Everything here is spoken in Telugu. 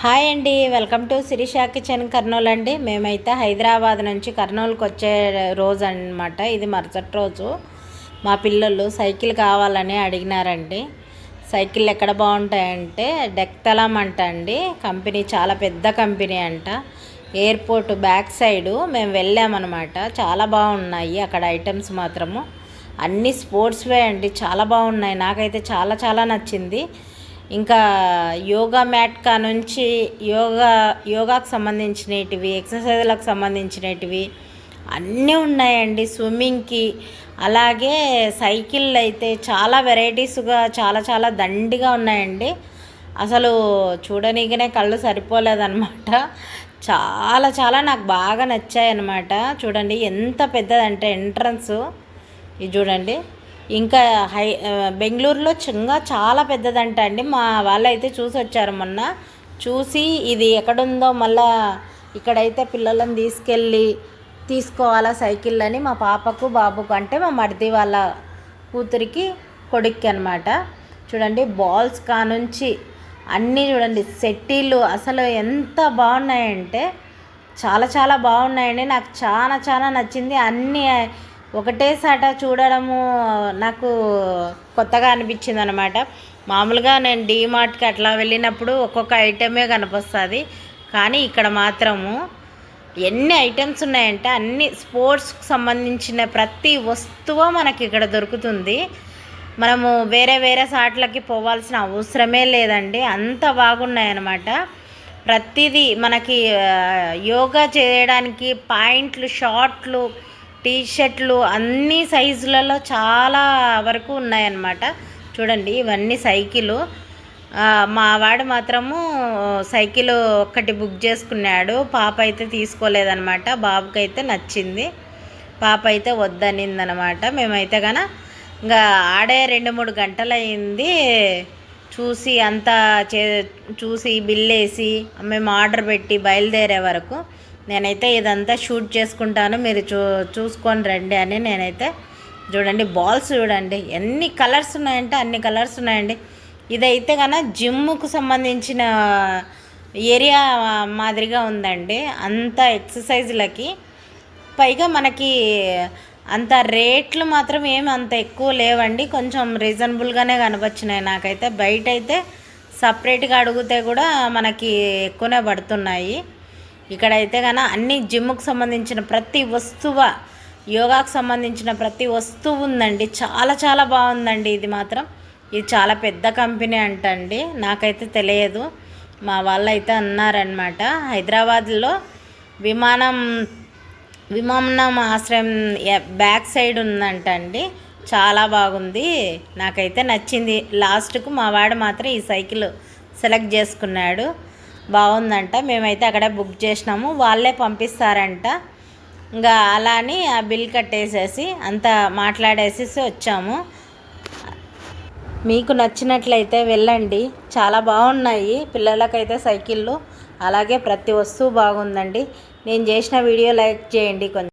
హాయ్ అండి welcome to Sirisha kitchen Kurnool అండి. మేమైతే హైదరాబాద్ నుంచి కర్నూలుకి వచ్చే రోజు అనమాట ఇది మరుసటి రోజు. మా పిల్లలు సైకిల్ కావాలని అడిగినారండి. సైకిల్ ఎక్కడ బాగుంటాయంటే డెక్తలం అంట అండి. కంపెనీ చాలా పెద్ద కంపెనీ అంట. ఎయిర్పోర్ట్ బ్యాక్ సైడు మేము వెళ్ళామన్నమాట. చాలా బాగున్నాయి అక్కడ ఐటమ్స్ మాత్రము. అన్నీ స్పోర్ట్స్వే అండి. చాలా బాగున్నాయి. నాకైతే చాలా చాలా నచ్చింది. ఇంకా యోగా మ్యాట్ కా నుంచి యోగా యోగాకు సంబంధించినటివి ఎక్సర్సైజ్లకు సంబంధించినటివి అన్నీ ఉన్నాయండి స్విమ్మింగ్కి. అలాగే సైకిల్ అయితే చాలా వెరైటీస్గా చాలా చాలా దండిగా ఉన్నాయండి. అసలు చూడనీకనే కళ్ళు సరిపోలేదన్నమాట. చాలా చాలా నాకు బాగా నచ్చాయి అన్నమాట చూడండి ఎంత పెద్దదంటే ఎంట్రన్స్. ఇది చూడండి. ఇంకా హై బెంగళూరులో ఇంకా చాలా పెద్దదంట అండి. మా వాళ్ళు అయితే చూసి వచ్చారు మొన్న. చూసి ఇది ఎక్కడుందో మళ్ళా ఇక్కడైతే పిల్లలను తీసుకెళ్ళి తీసుకోవాలా సైకిల్ అని మా పాపకు బాబుకు అంటే మా మరిది వాళ్ళ కూతురికి కొడుక్కి అనమాట చూడండి బాల్స్ కానుంచి అన్నీ చూడండి సెట్టీలు అసలు ఎంత బాగున్నాయంటే చాలా చాలా బాగున్నాయండి. నాకు చాలా చాలా నచ్చింది. అన్నీ ఒకటే సాట చూడడము నాకు కొత్తగా అనిపించింది అనమాట మామూలుగా నేను డీమార్ట్కి అట్లా వెళ్ళినప్పుడు ఒక్కొక్క ఐటమే కనిపిస్తుంది. కానీ ఇక్కడ మాత్రము ఎన్ని ఐటమ్స్ ఉన్నాయంటే అన్ని స్పోర్ట్స్కి సంబంధించిన ప్రతి వస్తువు మనకి ఇక్కడ దొరుకుతుంది. మనము వేరే వేరే సాట్లకి పోవాల్సిన అవసరమే లేదండి. అంత బాగున్నాయన్నమాట. ప్రతిదీ మనకి యోగా చేయడానికి పాయింట్లు షార్ట్లు టీ షర్ట్లు అన్ని సైజులలో చాలా వరకు ఉన్నాయన్నమాట. చూడండి ఇవన్నీ సైకిలు. మా వాడు మాత్రము సైకిల్ ఒక్కటి బుక్ చేసుకున్నాడు. పాప అయితే తీసుకోలేదనమాట బాబుకి అయితే నచ్చింది. పాప అయితే వద్దనిందనమాట మేమైతే కన ఇంకా ఆడే రెండు మూడు గంటలు అయింది చూసి అంతా చే చూసి బిల్లేసి మేము ఆర్డర్ పెట్టి బయలుదేరే వరకు నేనైతే ఇదంతా షూట్ చేసుకుంటాను. మీరు చూ చూసుకొని రండి అని నేనైతే చూడండి. బాల్స్ చూడండి. ఎన్ని కలర్స్ ఉన్నాయంటే అన్ని కలర్స్ ఉన్నాయండి. ఇదైతే కన్నా జిమ్కు సంబంధించిన ఏరియా మాదిరిగా ఉందండి. అంత ఎక్సర్సైజ్లకి. పైగా మనకి అంత రేట్లు మాత్రం ఏమి అంత ఎక్కువ లేవండి. కొంచెం రీజనబుల్గానే కనపచ్చినాయి నాకైతే. బయట అయితే సపరేట్గా అడిగితే కూడా మనకి ఎక్కువనే పడుతున్నాయి. ఇక్కడ అయితే కన అన్ని జిమ్కి సంబంధించిన ప్రతి వస్తువ యోగాకు సంబంధించిన ప్రతి వస్తువు ఉందండి. చాలా చాలా బాగుందండి ఇది మాత్రం. ఇది చాలా పెద్ద కంపెనీ అంటండి. నాకైతే తెలియదు. మా వాళ్ళు అయితే అన్నారనమాట హైదరాబాద్లో విమానం విమానం ఆశ్రయం బ్యాక్ సైడ్ ఉందంట అండి చాలా బాగుంది. నాకైతే నచ్చింది. లాస్ట్కు మా వాడు మాత్రం ఈ సైకిల్ సెలెక్ట్ చేసుకున్నాడు. బాగుందంట. మేమైతే అక్కడే బుక్ చేసినాము. వాళ్ళే పంపిస్తారంట. ఇంకా అలా అని ఆ బిల్ కట్టేసేసి అంతా మాట్లాడేసేసి వచ్చాము. మీకు నచ్చినట్లయితే వెళ్ళండి. చాలా బాగున్నాయి పిల్లలకైతే సైకిళ్ళు. అలాగే ప్రతి వస్తువు బాగుందండి. నేను చేసిన వీడియో లైక్ చేయండి కొంచెం.